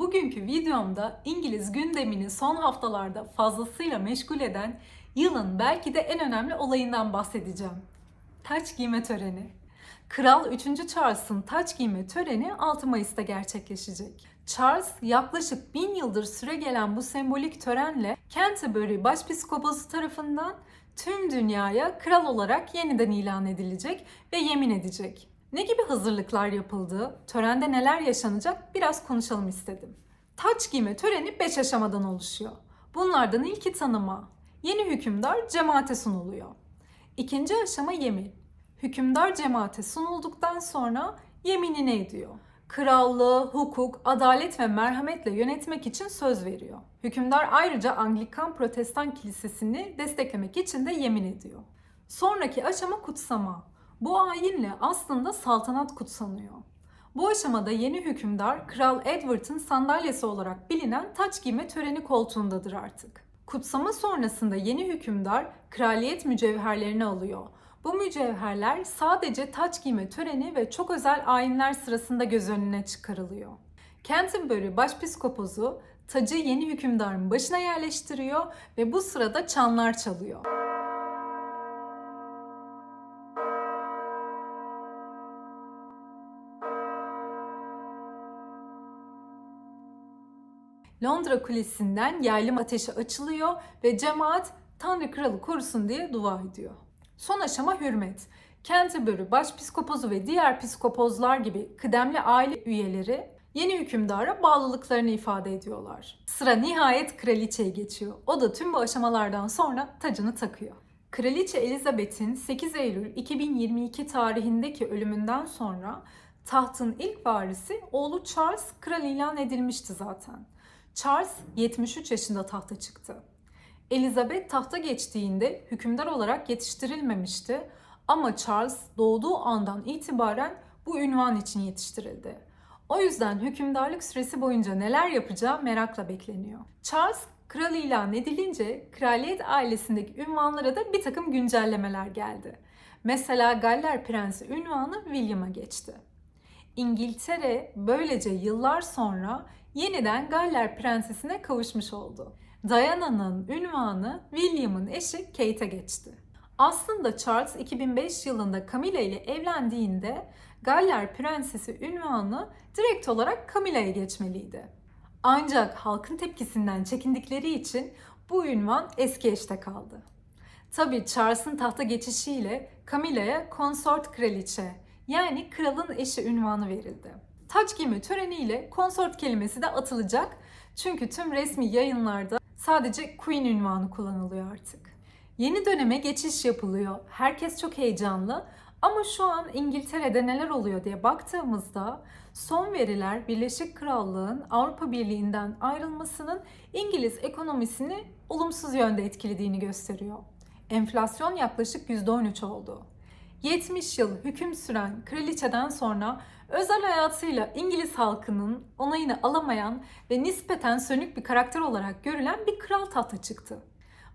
Bugünkü videomda İngiliz gündemini son haftalarda fazlasıyla meşgul eden yılın belki de en önemli olayından bahsedeceğim. Taç giyme töreni. Kral 3. Charles'ın taç giyme töreni 6 Mayıs'ta gerçekleşecek. Charles yaklaşık bin yıldır süre gelen bu sembolik törenle Canterbury Başpiskoposu tarafından tüm dünyaya kral olarak yeniden ilan edilecek ve yemin edecek. Ne gibi hazırlıklar yapıldı, törende neler yaşanacak biraz konuşalım istedim. Taç giyme töreni 5 aşamadan oluşuyor. Bunlardan ilki tanıma. Yeni hükümdar cemaate sunuluyor. İkinci aşama yemin. Hükümdar cemaate sunulduktan sonra yeminini ediyor. Krallığı, hukuk, adalet ve merhametle yönetmek için söz veriyor. Hükümdar ayrıca Anglikan Protestan Kilisesi'ni desteklemek için de yemin ediyor. Sonraki aşama kutsama. Bu ayinle aslında saltanat kutsanıyor. Bu aşamada yeni hükümdar Kral Edward'ın sandalyesi olarak bilinen taç giyme töreni koltuğundadır artık. Kutsama sonrasında yeni hükümdar kraliyet mücevherlerini alıyor. Bu mücevherler sadece taç giyme töreni ve çok özel ayinler sırasında göz önüne çıkarılıyor. Canterbury Başpiskoposu tacı yeni hükümdarın başına yerleştiriyor ve bu sırada çanlar çalıyor. Londra Kulesi'nden yaylım ateşi açılıyor ve cemaat Tanrı Kralı korusun diye dua ediyor. Son aşama hürmet. Canterbury Başpiskopozu ve diğer piskopozlar gibi kıdemli aile üyeleri yeni hükümdara bağlılıklarını ifade ediyorlar. Sıra nihayet kraliçeye geçiyor. O da tüm bu aşamalardan sonra tacını takıyor. Kraliçe Elizabeth'in 8 Eylül 2022 tarihindeki ölümünden sonra tahtın ilk varisi oğlu Charles kral ilan edilmişti zaten. Charles 73 yaşında tahta çıktı. Elizabeth tahta geçtiğinde hükümdar olarak yetiştirilmemişti ama Charles doğduğu andan itibaren bu ünvan için yetiştirildi. O yüzden hükümdarlık süresi boyunca neler yapacağı merakla bekleniyor. Charles kral ilan edilince kraliyet ailesindeki ünvanlara da bir takım güncellemeler geldi. Mesela Galler Prensi ünvanı William'a geçti. İngiltere böylece yıllar sonra yeniden Galler Prensesine kavuşmuş oldu. Diana'nın ünvanı William'ın eşi Kate'e geçti. Aslında Charles 2005 yılında Camilla ile evlendiğinde Galler Prensesi ünvanı direkt olarak Camilla'ya geçmeliydi. Ancak halkın tepkisinden çekindikleri için bu ünvan eski eşte kaldı. Tabii Charles'ın tahta geçişiyle Camilla'ya konsort kraliçe yani kralın eşi ünvanı verildi. Taç giyme töreniyle konsort kelimesi de atılacak çünkü tüm resmi yayınlarda sadece Queen ünvanı kullanılıyor artık. Yeni döneme geçiş yapılıyor. Herkes çok heyecanlı ama şu an İngiltere'de neler oluyor diye baktığımızda son veriler Birleşik Krallığın Avrupa Birliği'nden ayrılmasının İngiliz ekonomisini olumsuz yönde etkilediğini gösteriyor. Enflasyon yaklaşık %13 oldu. 70 yıl hüküm süren kraliçeden sonra özel hayatıyla İngiliz halkının onayını alamayan ve nispeten sönük bir karakter olarak görülen bir kral tahta çıktı.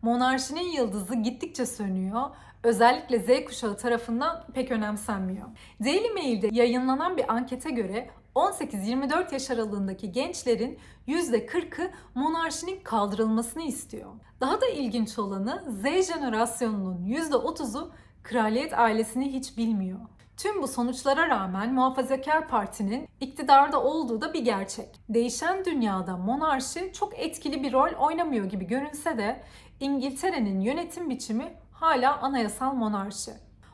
Monarşinin yıldızı gittikçe sönüyor, özellikle Z kuşağı tarafından pek önemsenmiyor. Daily Mail'de yayınlanan bir ankete göre 18-24 yaş aralığındaki gençlerin %40'ı monarşinin kaldırılmasını istiyor. Daha da ilginç olanı Z jenerasyonunun %30'u kraliyet ailesini hiç bilmiyor. Tüm bu sonuçlara rağmen Muhafazakar Parti'nin iktidarda olduğu da bir gerçek. Değişen dünyada monarşi çok etkili bir rol oynamıyor gibi görünse de İngiltere'nin yönetim biçimi hala anayasal monarşi.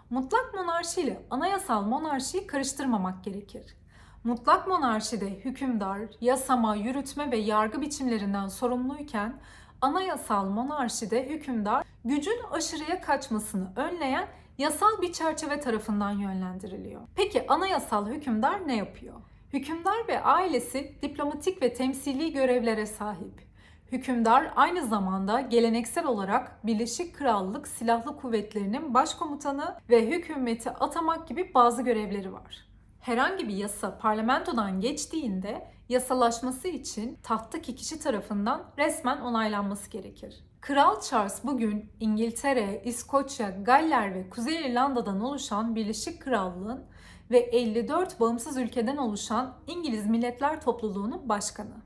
Mutlak monarşi ile anayasal monarşiyi karıştırmamak gerekir. Mutlak monarşide hükümdar, yasama, yürütme ve yargı biçimlerinden sorumluyken anayasal monarşide hükümdar gücün aşırıya kaçmasını önleyen yasal bir çerçeve tarafından yönlendiriliyor. Peki anayasal hükümdar ne yapıyor? Hükümdar ve ailesi diplomatik ve temsili görevlere sahip. Hükümdar aynı zamanda geleneksel olarak Birleşik Krallık Silahlı Kuvvetleri'nin başkomutanı ve hükümeti atamak gibi bazı görevleri var. Herhangi bir yasa parlamentodan geçtiğinde yasalaşması için tahttaki kişi tarafından resmen onaylanması gerekir. Kral Charles bugün İngiltere, İskoçya, Galler ve Kuzey İrlanda'dan oluşan Birleşik Krallığın ve 54 bağımsız ülkeden oluşan İngiliz Milletler Topluluğu'nun başkanı.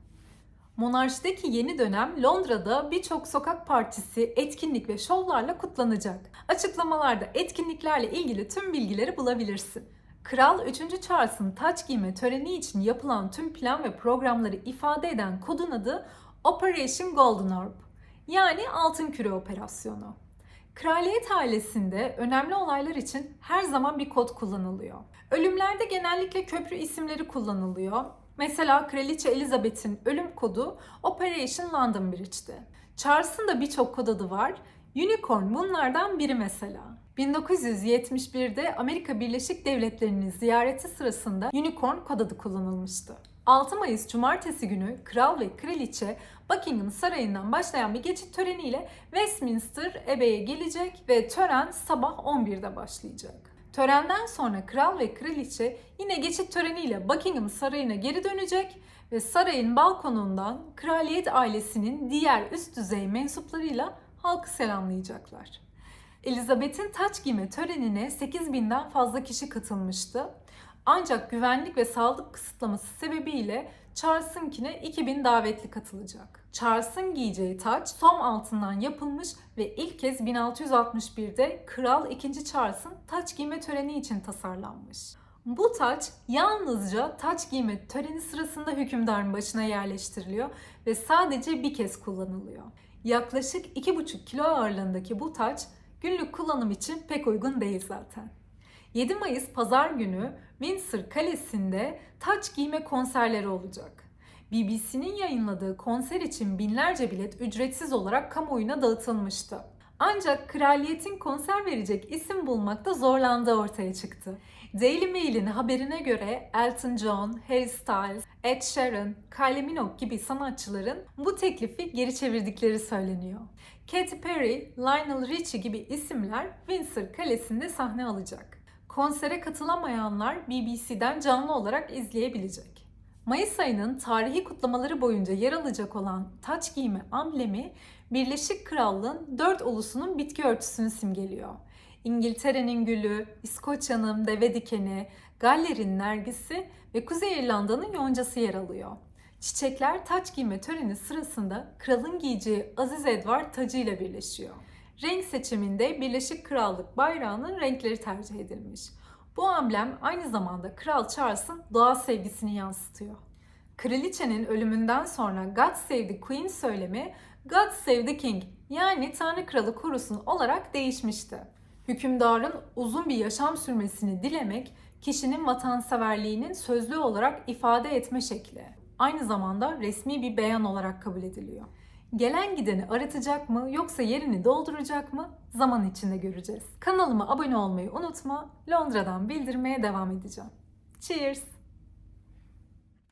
Monarşideki yeni dönem Londra'da birçok sokak partisi, etkinlik ve şovlarla kutlanacak. Açıklamalarda etkinliklerle ilgili tüm bilgileri bulabilirsin. Kral 3. Charles'ın taç giyme töreni için yapılan tüm plan ve programları ifade eden kodun adı Operation Golden Orb. Yani Altın Küre Operasyonu. Kraliyet ailesinde önemli olaylar için her zaman bir kod kullanılıyor. Ölümlerde genellikle köprü isimleri kullanılıyor. Mesela Kraliçe Elizabeth'in ölüm kodu Operation London Bridge'ti. Charles'ın da birçok kod adı var. Unicorn bunlardan biri mesela. 1971'de Amerika Birleşik Devletleri'nin ziyareti sırasında Unicorn kod adı kullanılmıştı. 6 Mayıs Cumartesi günü Kral ve Kraliçe Buckingham Sarayı'ndan başlayan bir geçit töreniyle Westminster Abbey'e gelecek ve tören sabah 11'de başlayacak. Törenden sonra kral ve kraliçe yine geçit töreniyle Buckingham Sarayı'na geri dönecek ve sarayın balkonundan kraliyet ailesinin diğer üst düzey mensuplarıyla halkı selamlayacaklar. Elizabeth'in taç giyme törenine 8000'den fazla kişi katılmıştı. Ancak güvenlik ve sağlık kısıtlaması sebebiyle Charles'ınkine 2000 davetli katılacak. Charles'ın giyeceği taç som altından yapılmış ve ilk kez 1661'de Kral 2. Charles'ın taç giyme töreni için tasarlanmış. Bu taç yalnızca taç giyme töreni sırasında hükümdarın başına yerleştiriliyor ve sadece bir kez kullanılıyor. Yaklaşık 2,5 kilo ağırlığındaki bu taç günlük kullanım için pek uygun değil zaten. 7 Mayıs pazar günü Windsor Kalesi'nde taç giyme konserleri olacak. BBC'nin yayınladığı konser için binlerce bilet ücretsiz olarak kamuoyuna dağıtılmıştı. Ancak kraliyetin konser verecek isim bulmakta zorlandığı ortaya çıktı. Daily Mail'in haberine göre Elton John, Harry Styles, Ed Sheeran, Kylie Minogue gibi sanatçıların bu teklifi geri çevirdikleri söyleniyor. Katy Perry, Lionel Richie gibi isimler Windsor Kalesi'nde sahne alacak. Konsere katılamayanlar BBC'den canlı olarak izleyebilecek. Mayıs ayının tarihi kutlamaları boyunca yer alacak olan taç giyme amblemi Birleşik Krallığın dört ulusunun bitki örtüsünü simgeliyor. İngiltere'nin gülü, İskoçya'nın deve dikeni, Galler'in nergisi ve Kuzey İrlanda'nın yoncası yer alıyor. Çiçekler taç giyme töreni sırasında kralın giyeceği Aziz Edward tacıyla birleşiyor. Renk seçiminde Birleşik Krallık bayrağının renkleri tercih edilmiş. Bu amblem aynı zamanda Kral Charles'ın doğa sevgisini yansıtıyor. Kraliçenin ölümünden sonra God Save the Queen söylemi God Save the King yani Tanrı Kralı korusun olarak değişmişti. Hükümdarın uzun bir yaşam sürmesini dilemek kişinin vatanseverliğinin sözlü olarak ifade etme şekli. Aynı zamanda resmi bir beyan olarak kabul ediliyor. Gelen gideni aratacak mı yoksa yerini dolduracak mı zaman içinde göreceğiz. Kanalıma abone olmayı unutma. Londra'dan bildirmeye devam edeceğim. Cheers!